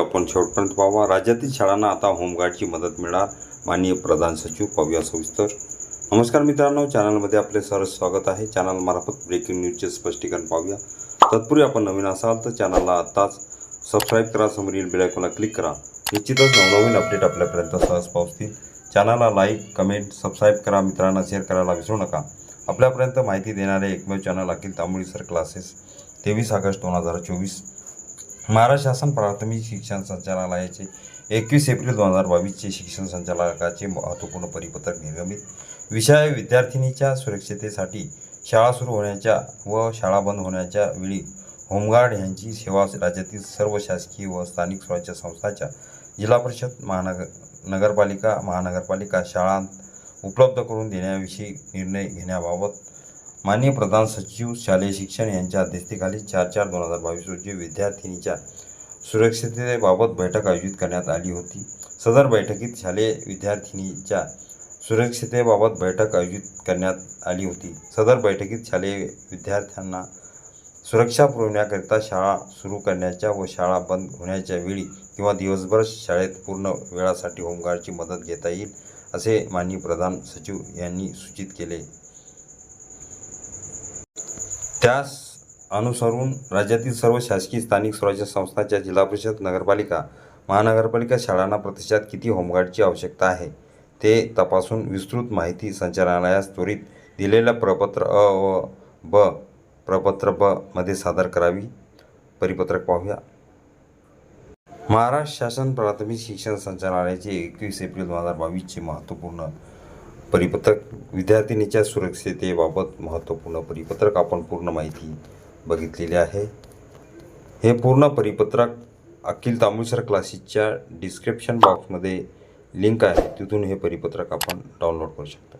आपण शेवटपर्यंत पाहावा राज्यातील शाळांना आता होमगार्डची मदत मिळणार. माननीय प्रधान सचिव पाहूया सविस्तर. नमस्कार मित्रांनो चॅनलमध्ये आपले सहर्ष स्वागत आहे. चॅनलमार्फत ब्रेकिंग न्यूजचे स्पष्टीकरण पाहूया. तत्पूर्वी आपण नवीन असाल तर चॅनलला आत्ताच सबस्क्राईब करा. समोरील बेलायकॉनला क्लिक करा. निश्चितच नवनवीन अपडेट आपल्यापर्यंत सहज पोहोचतील. चॅनलला लाईक कमेंट सबस्क्राईब करा. मित्रांना शेअर करायला विसरू नका. आपल्यापर्यंत माहिती देणारे एकमेव channel Akhil Tamboli sir classes तेवीस ऑगस्ट दोन हजार चोवीस. महाराष्ट्र शासन प्राथमिक शिक्षण संचालनालयाचे एकवीस एप्रिल दोन हजार बावीसचे शिक्षण संचालकाचे महत्त्वपूर्ण परिपत्रक निर्गमित विषय विद्यार्थिनीच्या सुरक्षितेसाठी शाळा सुरू होण्याच्या व शाळा बंद होण्याच्या वेळी होमगार्ड यांची सेवा राज्यातील सर्व शासकीय व स्थानिक स्वराज्य संस्थांच्या जिल्हा परिषद महानगर नगरपालिका महानगरपालिका शाळांत उपलब्ध करून देण्याविषयी निर्णय घेण्याबाबत माननीय प्रधान सचिव शालेय शिक्षण यांच्या अध्यक्षतेखाली चार चार दोन हजार बावीस रोजी विद्यार्थिनीच्या सुरक्षिततेबाबत बैठक आयोजित करण्यात आली होती. सदर बैठकीत शालेय विद्यार्थिनीच्या सुरक्षिततेबाबत बैठक आयोजित करण्यात आली होती. सदर बैठकीत शालेय विद्यार्थ्यांना सुरक्षा पुरवण्याकरिता शाळा सुरू करण्याच्या व शाळा बंद होण्याच्या वेळी किंवा दिवसभर शाळेत पूर्ण वेळासाठी होमगार्डची मदत घेता येईल असे माननीय प्रधान सचिव यांनी सूचित केले. त्यास अनुसरून राज्यातील सर्व शासकीय स्थानिक स्वराज्य संस्थांच्या जिल्हा परिषद नगरपालिका महानगरपालिका शाळांना प्रतिष्ठात किती होमगार्डची आवश्यकता आहे ते तपासून विस्तृत माहिती संचालनालयास त्वरित दिलेल्या प्रपत्र अ व ब प्रपत्र ब मध्ये सादर करावी. परिपत्रक पाहूया. महाराष्ट्र शासन प्राथमिक शिक्षण संचालनालयाचे एकवीस एप्रिल दोन हजार बावीसचे महत्त्वपूर्ण परिपत्रक विद्यार्थिनीच्या सुरक्षिततेबाबत महत्त्वपूर्ण परिपत्रक आपण पूर्ण माहिती बघितलेली आहे. हे पूर्ण परिपत्रक अखिल तामुळसर क्लासेसच्या डिस्क्रिप्शन बॉक्समध्ये लिंक आहे. तिथून हे परिपत्रक आपण डाउनलोड करू शकता.